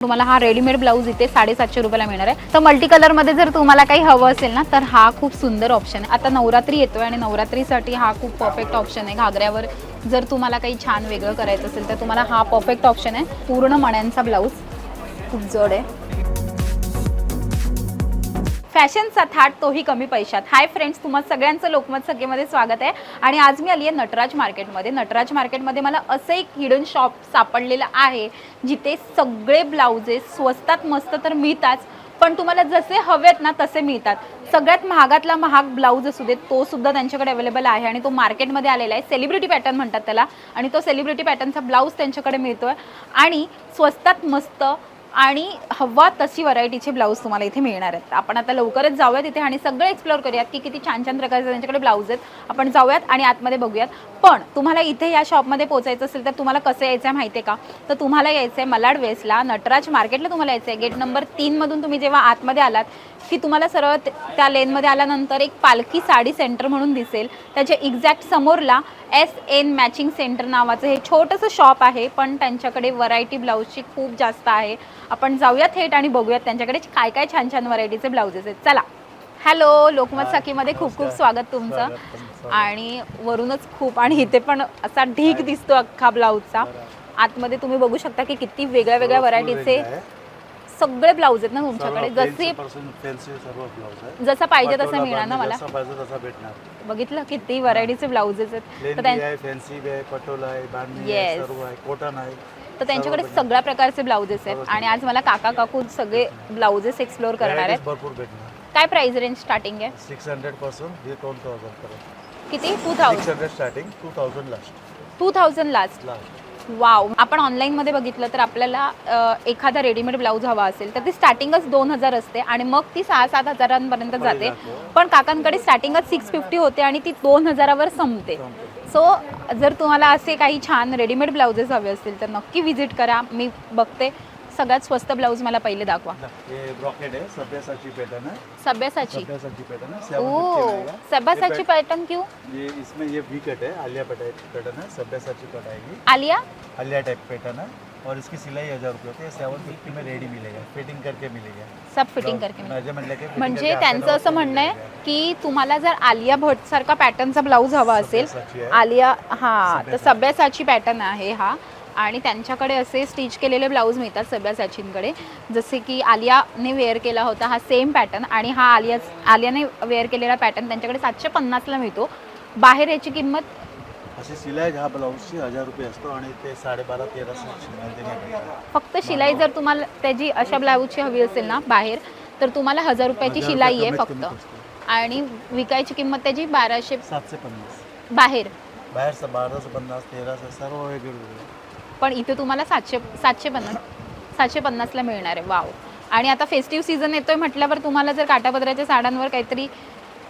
तुम्हाला हा readymade blouse इथे साडेसातशे रुपयाला मिळणार आहे. तर मल्टी कलरमध्ये जर तुम्हाला काही हवं असेल ना तर हा खूप सुंदर ऑप्शन आहे. आता नवरात्री येतोय आणि नवरात्रीसाठी हा खूप परफेक्ट ऑप्शन आहे. घागऱ्यावर जर तुम्हाला काही छान वेगळं करायचं असेल तर तुम्हाला हा परफेक्ट ऑप्शन आहे. पूर्ण मण्यांचा ब्लाऊज खूप जड आहे. फॅशनचा थाट तोही कमी पैशात. हाय फ्रेंड्स तुम्हा सगळ्यांचं लोकमत सगळेमध्ये स्वागत आहे. आणि आज मी आली आहे नटराज मार्केटमध्ये. नटराज मार्केटमध्ये मला असं एक हिडन शॉप सापडलेलं आहे जिथे सगळे ब्लाउजेस स्वस्तात मस्त तर मिळतात पण तुम्हाला जसे हवेत ना तसे मिळतात. सगळ्यात महागातला महाग ब्लाऊज असू देत तो सुद्धा त्यांच्याकडे अवेलेबल आहे आणि तो मार्केटमध्ये आलेला आहे. सेलिब्रिटी पॅटर्न म्हणतात त्याला. आणि तो सेलिब्रिटी पॅटर्नचा ब्लाऊज त्यांच्याकडे मिळतो आहे आणि स्वस्तात मस्त आणि हवा तशी व्हरायटीचे ब्लाऊज तुम्हाला इथे मिळणार आहेत. आपण आता लवकरच जाऊयात इथे आणि सगळं एक्सप्लोअर करूयात की किती छान छान प्रकारचे त्यांच्याकडे ब्लाऊज आहेत. आपण जाऊयात आणि आतमध्ये बघूयात. पण तुम्हाला इथे या शॉपमध्ये पोचायचं असेल तर तुम्हाला कसं यायचं आहे माहिती आहे का? तर तुम्हाला यायचं आहे मलाड वेस्टला नटराज मार्केटला तुम्हाला यायचं आहे गेट नंबर तीनमधून तुम्ही जेव्हा आतमध्ये आलात की तुम्हाला सरळ ते- त्या लेनमध्ये आल्यानंतर एक पालखी साडी सेंटर म्हणून दिसेल. त्याच्या एक्झॅक्ट समोरला एस एन मॅचिंग सेंटर नावाचं हे छोटंसं शॉप आहे पण त्यांच्याकडे व्हरायटी ब्लाऊजची खूप जास्त आहे. आपण जाऊयात थेट आणि बघूयात त्यांच्याकडे काय काय छान छान व्हरायटीचे ब्लाउजेस आहेत. चला. हॅलो लोकमत सखीमध्ये खूप खूप स्वागत तुमचं. आणि वरूनच खूप आणि इथे पण असा ढीक दिसतो अख्खा ब्लाऊजचा आतमध्ये तुम्ही बघू शकता की किती वेगळ्या वेगळ्या व्हरायटीचे सगळे ब्लाऊज आहेत ना तुमच्याकडे? जसे जसं पाहिजे तसं मिळणार ना मला? बघितलं किती व्हरायटीचे ब्लाउजेस आहेत. तर फॅन्सी पटोला कॉटन आहे त्यांच्याकडे सगळ्या प्रकारचे ब्लाउजेस आहेत. आणि आज मला काका काकू सगळे ब्लाउजेस एक्सप्लोर करणार आहेत. काय प्राइस रेंज स्टार्टिंग आहे? सिक्स हंड्रेडपासून किती? Two thousand starting two thousand last two thousand last wow. आपण ऑनलाईनमध्ये बघितलं तर आपल्याला एखादा रेडीमेड ब्लाऊज हवा असेल तर ती स्टार्टिंगच दोन हजार असते आणि मग ती सहा सात हजारांपर्यंत जाते. जाते. पण काकांकडे स्टार्टिंगच सिक्स फिफ्टी होते आणि ती दोन हजारावर संपते. सो जर तुम्हाला असे काही छान रेडीमेड ब्लाउजेस हवे असतील तर नक्की व्हिजिट करा. मी बघते. सगळ्यात स्वस्त ब्लाऊज मला पहिले दाखवा. हे ब्रॉकेट आहे सभ्यासाची पॅटर्न है सभ्यासाची. सभ्यासाची पॅटर्न है ओ 750 रहेगा सभ्यासाची ये पॅटर्न क्यू? पैट- ये इसमें ये वी कट है आलिया पैटर्न है सभ्यासाची कट आएगी आलिया? आलिया टाइप पैटर्न है और इसकी सिलाई हजार रुपये होती है सेवन फिफ्टी में रेडी मिलेगा फिटिंग करके मिलेगा. सब फिटिंग करके. मेजरमेंट म्हणजे त्यांचं असं म्हणणं आहे. की तुम्हाला जर आलिया भट सारखा पॅटर्नचा ब्लाऊज हवा असेल. आलिया हा तर. सभ्यासाची. पॅटर्न आहे हा. आणि त्यांच्याकडे असे स्टिच केलेले ब्लाऊज मिळतात सभ्यासाचींकडे जसे की आलियाने वेअर केला होता हा सेम पॅटर्न आणि हा आलिया आलियाने वेअर केलेला पॅटर्न त्यांच्याकडे सातशे पन्नासला मिळतो. बाहेर याची किंमत अशी सिलाई हा ब्लाऊजची हजार रुपये असतो आणि ते साडेबारा शिलाई भेटतात. फक्त शिलाई जर तुम्हाला त्याची अशा ब्लाऊजची हवी असेल ना बाहेर तर तुम्हाला हजार रुपयाची शिलाई आहे फक्त. आणि विकायची किंमत त्याची बाराशे सातशे पन्नास. बाहेर. बाहेरचं बाराशे पन्नास तेराशे सर्व वेगवेगळे. पण इथे तुम्हाला सातशे सातशे पन्नास सातशे पन्नासला मिळणार आहे. वाव. आणि आता फेस्टिव्ह सीझन येतोय म्हटल्यावर तुम्हाला जर काटापदराच्या साड्यांवर काहीतरी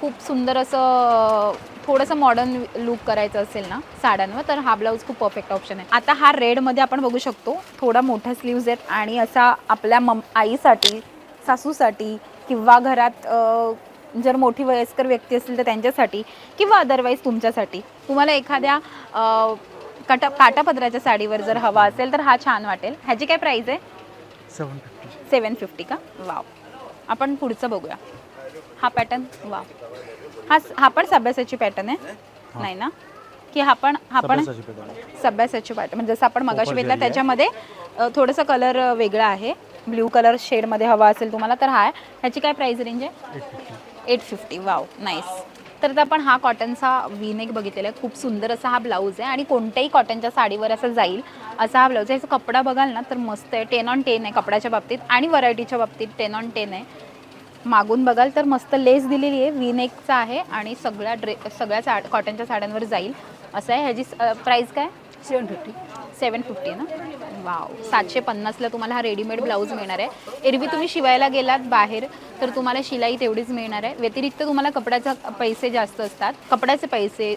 खूप सुंदर असं थोडंसं मॉडर्न लुक करायचं असेल ना साड्यांवर तर हा ब्लाऊज खूप परफेक्ट ऑप्शन आहे. आता हा रेडमध्ये आपण बघू शकतो. थोडा मोठा स्लीव्ज आहेत आणि असा आपल्या मम आईसाठी सासूसाठी किंवा घरात जर मोठी वयस्कर व्यक्ती असतील तर त्यांच्यासाठी किंवा अदरवाईज तुमच्यासाठी. तुम्हाला एखाद्या काटा काटापदराच्या साडीवर जर हवा असेल तर हा छान वाटेल. ह्याची काय प्राईस आहे? Seven fifty. सेवन फिफ्टी का? वाव. आपण पुढचं बघूया. हा पॅटर्न वाव. हा हा पण सभ्यासाची पॅटर्न आहे. नाही ना? की हा पण हा पण सभ्यासाची पॅटर्न म्हणजे जसं आपण मगाशी बघितला. त्याच्यामध्ये थोडंसं कलर वेगळा आहे. ब्ल्यू कलर शेडमध्ये हवा असेल तुम्हाला तर हा आहे. ह्याची काय प्राईस रेंज आहे? 850. Eight fifty. वाव. नाईस तर आता आपण हा कॉटनचा वीनेक बघितलेला आहे. खूप सुंदर असा हा ब्लाऊज आहे आणि कोणत्याही कॉटनच्या साडीवर असं जाईल असा हा ब्लाऊज आहे. याचा कपडा बघाल ना तर मस्त आहे. टेन ऑन टेन आहे कपड्याच्या बाबतीत आणि व्हरायटीच्या बाबतीत टेन ऑन टेन आहे. मागून बघाल तर मस्त लेस दिलेली आहे. वीनेकचा आहे आणि सगळ्या ड्रे सगळ्या साड कॉटनच्या साड्यांवर जाईल. असं आहे. ह्याची प्राईस काय? सेवन फिफ्टी सेवन फिफ्टी ना? वाव. सातशे पन्नासला तुम्हाला हा रेडीमेड ब्लाऊज मिळणार आहे. एरवी तुम्ही शिवायला गेलात बाहेर तर तुम्हाला शिलाई तेवढीच मिळणार आहे. व्यतिरिक्त तुम्हाला कपड्याचा पैसे जास्त असतात. कपड्याचे पैसे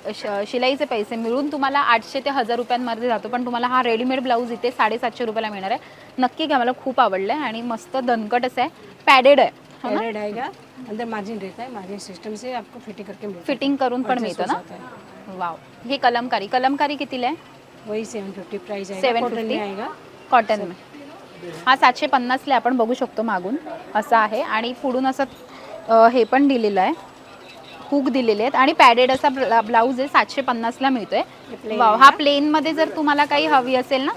शिलाईचे पैसे मिळून तुम्हाला आठशे ते हजार रुपयांमध्ये जातो पण तुम्हाला हा रेडीमेड ब्लाऊज इथे साडेसातशे रुपयाला मिळणार आहे. नक्की घ्या मला खूप आवडलं आहे आणि मस्त दणकट असं आहे. पॅडेड आहे. ना? रेड आएगा अंदर मार्जिन रहता है मार्जिन सिस्टम से आपको फिटिंग करके फिटिंग करून पण मिळतं ना। वाव. हे कलमकारी. कलमकारी कितीला आहे? वही seven fifty price seven cotton fifty आएगा कॉटन में हा सातशे पन्नासला आपण बघू शकतो मागून. असं आहे. आणि पुढून असं अ, हे पण दिलेलं आहे. हुक दिलेले आहेत. आणि पॅडेड असा ब्ला- ब्लाऊज आहे. सातशे पन्नासला मिळतोय. plain वाव हा प्लेनमध्ये जर तुम्हाला काही हवी असेल ना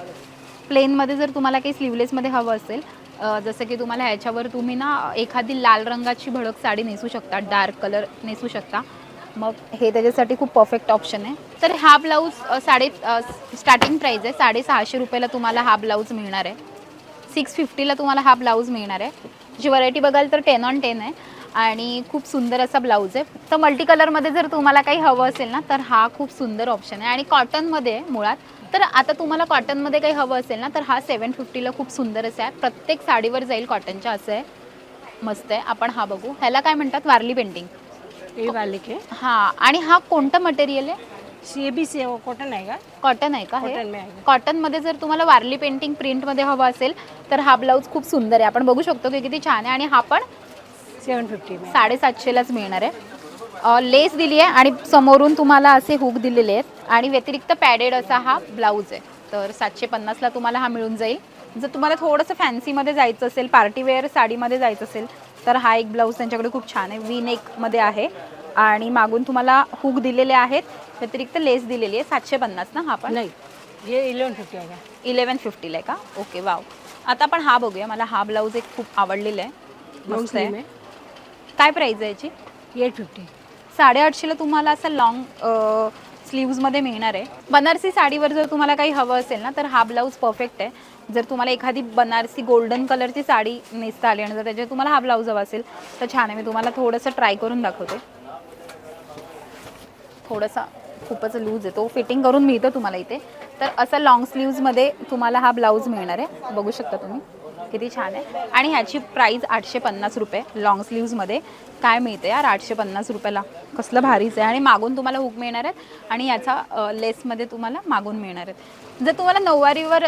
प्लेनमध्ये जर तुम्हाला काही स्लीवलेसमध्ये हवं असेल अ, जसं की तुम्हाला ह्याच्यावर तुम्ही ना एखादी लाल रंगाची भडक साडी नेसू शकता डार्क कलर नेसू शकता. मग हे त्याच्यासाठी खूप परफेक्ट ऑप्शन आहे. तर हा ब्लाऊज साडे स्टार्टिंग प्राईज आहे. साडेसहाशे रुपयाला तुम्हाला हा ब्लाऊज मिळणार आहे. सिक्स फिफ्टीला तुम्हाला हा ब्लाऊज मिळणार आहे. जी व्हरायटी बघाल तर टेन ऑन टेन आहे. आणि खूप सुंदर असा ब्लाऊज आहे. तर मल्टी कलरमध्ये जर तुम्हाला काही हवं असेल ना तर हा खूप सुंदर ऑप्शन आहे. आणि कॉटनमध्ये मुळात तर आता तुम्हाला कॉटनमध्ये काही हवं असेल ना तर हा सेवन फिफ्टीला खूप सुंदर असं आहे. प्रत्येक साडीवर जाईल कॉटनच्या असं आहे. मस्त आहे. आपण हा बघू. ह्याला काय म्हणतात? वारली पेंटिंग वाले के? हां आणि हा कोणतं मटेरियल आहे? ये भी से कॉटन आएगा कॉटन आहे का? हे? कॉटन में आएगा कॉटनमध्ये जर तुम्हाला वारली पेंटिंग प्रिंटमध्ये हवं असेल तर हा ब्लाऊज खूप सुंदर आहे. आपण बघू शकतो की किती छान आहे. आणि हा पण सेवन फिफ्टी में साडेसातशेलाच मिळणार आहे. अ, लेस दिली आहे आणि समोरून तुम्हाला असे हुक दिलेले आहेत. आणि व्यतिरिक्त पॅडेड असा हा ब्लाऊज आहे. तर सातशे पन्नासला तुम्हाला हा मिळून जाईल. जर तुम्हाला थोडंसं फॅन्सीमध्ये जायचं असेल पार्टीवेअर साडीमध्ये जायचं असेल तर हा एक ब्लाऊज त्यांच्याकडे खूप छान आहे. वी नेकमध्ये आहे. आणि मागून तुम्हाला हुक दिलेले आहेत. व्यतिरिक्त लेस दिलेली आहे. सातशे पन्नास ना हा पण? नहीं. ये इलेवन फिफ्टी आएगा इलेवन फिफ्टीला आहे का? ओके वाव आता आपण हा बघूया. मला हा ब्लाऊज एक खूप आवडलेला आहे. मस्त आहे. काय प्राईज आहे याची? एट फिफ्टी साडेआठशेला तुम्हाला असं लॉंग स्लीव्जमध्ये मिळणार आहे. बनारसी साडीवर जर तुम्हाला काही हवं असेल ना तर हा ब्लाऊज परफेक्ट आहे. जर तुम्हाला एखादी बनारसी गोल्डन कलरची साडी नेसता आली आणि जर त्याच्यात तुम्हाला हा ब्लाऊज हवा असेल तर छान आहे. मी तुम्हाला थोडंसं ट्राय करून दाखवते. थोडंसं खूपच लूज आहे. तो फिटिंग करून मिळतो तुम्हाला इथे. तर असं लॉंग स्लीव्जमध्ये तुम्हाला हा ब्लाऊज मिळणार आहे. बघू शकता तुम्ही. किती छान आहे. आणि ह्याची प्राईस आठशे पन्नास रुपये लॉंग स्लीव्जमध्ये काय मिळते यार आठशे पन्नास रुपयाला? कसलं भारीच आहे. आणि मागून तुम्हाला हुक मिळणार आहेत. आणि याचा लेसमध्ये तुम्हाला मागून मिळणार आहेत. जर तुम्हाला नऊवारीवर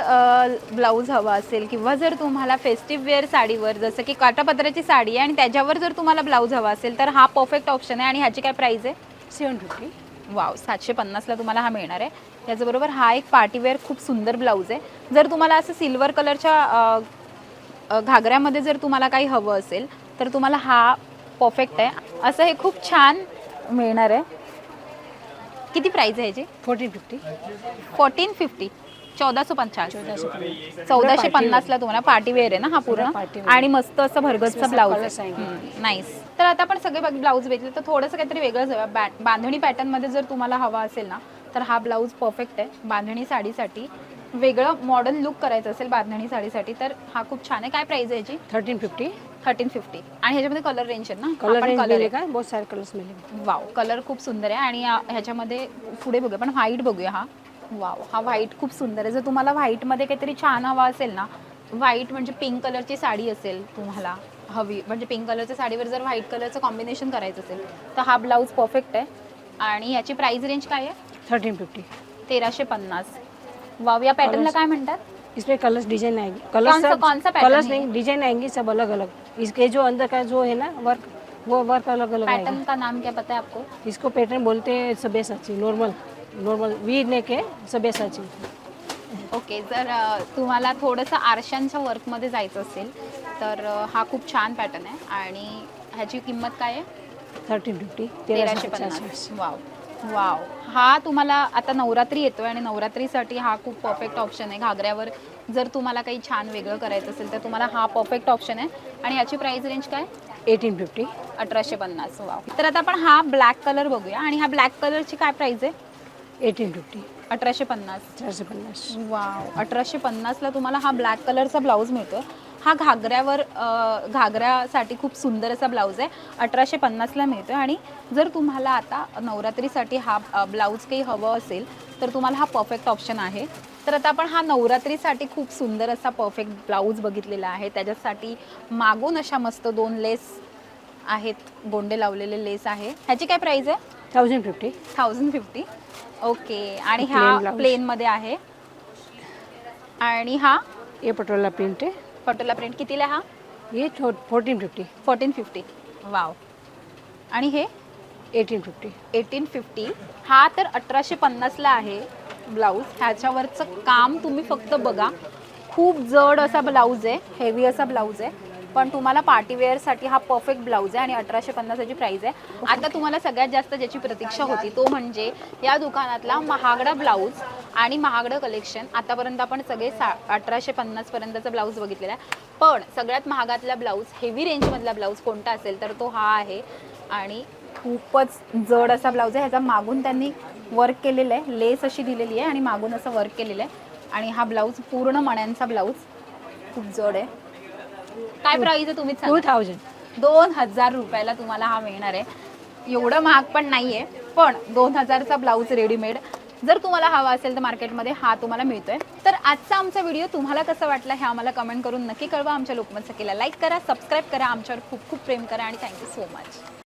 ब्लाऊज हवा असेल किंवा जर तुम्हाला फेस्टिव्ह वेअर साडीवर जसं की काटापत्राची साडी आहे आणि त्याच्यावर जर तुम्हाला ब्लाऊज हवा असेल तर हा परफेक्ट ऑप्शन आहे. आणि ह्याची काय प्राईस आहे? सेवन फिफ्टी वाव सातशे पन्नासला तुम्हाला हा मिळणार आहे. त्याचबरोबर हा एक पार्टीवेअर खूप सुंदर ब्लाऊज आहे. जर तुम्हाला असं सिल्वर कलरच्या घागऱ्यामध्ये जर तुम्हाला काही हवं असेल तर तुम्हाला हा परफेक्ट आहे. असं हे खूप छान मिळणार आहे. किती प्राईज आहे याची? फोर्टीन फिफ्टी फोर्टीन फिफ्टी चौदाशे पन्नास चौदाशे पन्नासला तुम्हाला पार्टी वेअर आहे ना हा पूर्ण. आणि मस्त असं भरगतचा ब्लाऊज आएंगे. नाईस तर आता आपण सगळे ब्लाऊज बघितले तर थोडंसं काहीतरी वेगळंच हवं बॅ- बांधणी पॅटर्नमध्ये जर तुम्हाला हवा असेल ना तर हा ब्लाऊज परफेक्ट आहे. बांधणी साडीसाठी वेगळं मॉडर्न लुक करायचं असेल बांधणी साडीसाठी तर हा खूप छान आहे. काय प्राइस आहे याची? थर्टीन फिफ्टी थर्टीन फिफ्टी आणि ह्याच्यामध्ये कलर रेंज आहेत ना? कलर रेंज कलर मिलेगा बहुत सारे कलर्स मिलेंगे वाव कलर खूप सुंदर आहे. आणि या- ह्याच्यामध्ये पुढे बघूया पण व्हाईट बघूया हा. वाव हा व्हाईट खूप सुंदर आहे. जर तुम्हाला व्हाईटमध्ये काहीतरी छान हवा असेल ना व्हाईट म्हणजे पिंक कलरची साडी असेल तुम्हाला हवी. म्हणजे पिंक कलरच्या साडीवर जर व्हाईट कलरचं कॉम्बिनेशन करायचं असेल तर हा ब्लाऊज परफेक्ट आहे. आणि याची प्राइस रेंज काय आहे? थर्टीन फिफ्टी तेराशे पन्नास. वाव या पॅटर्नला काय म्हणतात? इसमें कलर्स डिजाइन आएगी. कौन कलर्स सा- सब कौन सा pattern कलर्स है? नहीं डिजाइन आएंगी सब अलग अलग इसके जो अंदर का जो है ना वर्क वो वर्क अलग अलग आएगा। पॅटर्न का नाम क्या पता है आपको? इसको पैटर्न बोलते हैं सब्यसाची नॉर्मल नॉर्मल वी ने के सब्यसाची ओके जर अ, तुम्हाला थोडंसं आरशांच्या वर्कमध्ये जायचं असेल तर अ, हा खूप छान पॅटर्न आहे. आणि ह्याची किंमत काय आहे? थर्टीन फिफ्टी तेराशे पन्नास. Wow wow. हा तुम्हाला आता नवरात्री येतोय आणि नवरात्रीसाठी हा खूप परफेक्ट ऑप्शन आहे. घागऱ्यावर जर तुम्हाला काही छान वेगळं करायचं असेल तर तुम्हाला हा परफेक्ट ऑप्शन आहे. आणि याची प्राइस रेंज काय? Eighteen fifty. अठराशे पन्नास. वाव. तर आता आपण हा ब्लॅक कलर बघूया. आणि हा ब्लॅक कलरची काय प्राइस आहे? Eighteen fifty. अठराशे पन्नास. चारशे पन्नास. वाव. अठराशे पन्नासला तुम्हाला हा ब्लॅक कलरचा ब्लाऊज मिळतो हा घागऱ्यावर घागऱ्यासाठी खूप सुंदर असा ब्लाऊज आहे. अठराशे पन्नासला मिळतो आणि जर तुम्हाला आता नवरात्रीसाठी हा ब्लाऊज काही हवं असेल तर तुम्हाला हा परफेक्ट ऑप्शन आहे. तर आता आपण हा नवरात्रीसाठी खूप सुंदर असा परफेक्ट ब्लाऊज बघितलेला आहे. त्याच्यासाठी मागून अशा मस्त दोन लेस आहेत गोंडे लावलेले लेस आहे. ह्याची काय प्राईस आहे? Thousand fifty. Thousand fifty. Okay. आणि हा blouse. प्लेनमध्ये आहे. आणि हा? ये पटोला प्रिंट है पटोला प्रिंट कितीला हा? ये fourteen fifty fourteen fifty wow आणि हे? एटीन फिफ्टी एटीन फिफ्टी हा तर अठराशे पन्नासला आहे ब्लाऊज ह्याच्यावरचं काम तुम्ही फक्त बघा. खूप जड असा ब्लाऊज आहे हेवी असा ब्लाऊज आहे. पण तुम्हाला पार्टीवेअरसाठी हा परफेक्ट ब्लाऊज आहे आणि अठराशे पन्नासाची प्राईज आहे. आता तुम्हाला सगळ्यात जास्त ज्याची प्रतीक्षा होती तो म्हणजे या दुकानातला महागडा ब्लाऊज आणि महागडं कलेक्शन आतापर्यंत आपण सगळे सा अठराशे पन्नासपर्यंतचा ब्लाऊज बघितलेला आहे. पण सगळ्यात महागातला ब्लाऊज हेवी रेंजमधला ब्लाऊज कोणता असेल तर तो हा आहे. आणि खूपच जड असा ब्लाऊज आहे. ह्याचा मागून त्यांनी वर्क केलेलं आहे. लेस अशी दिलेली आहे आणि मागून असं वर्क केलेलं आहे. आणि हा ब्लाऊज पूर्ण मण्यांचा ब्लाऊज खूप जड आहे. काय प्राईस आहे तुम्हीच टू सांगा थाउजंड दोन हजार रुपयाला तुम्हाला हा मिळणार आहे. एवढं महाग पण नाही आहे पण दोन हजारचा ब्लाऊज रेडीमेड जर तुम्हाला हवा असेल तर मार्केटमध्ये हा तुम्हाला मिळतोय. तर आजचा आमचा व्हिडिओ तुम्हाला कसा वाटला हे आम्हाला कमेंट करून नक्की कळवा. आमच्या लोकमत सखीला लाईक करा सबस्क्राईब करा. आमच्यावर खूप खूप प्रेम करा आणि थँक्यू सो मच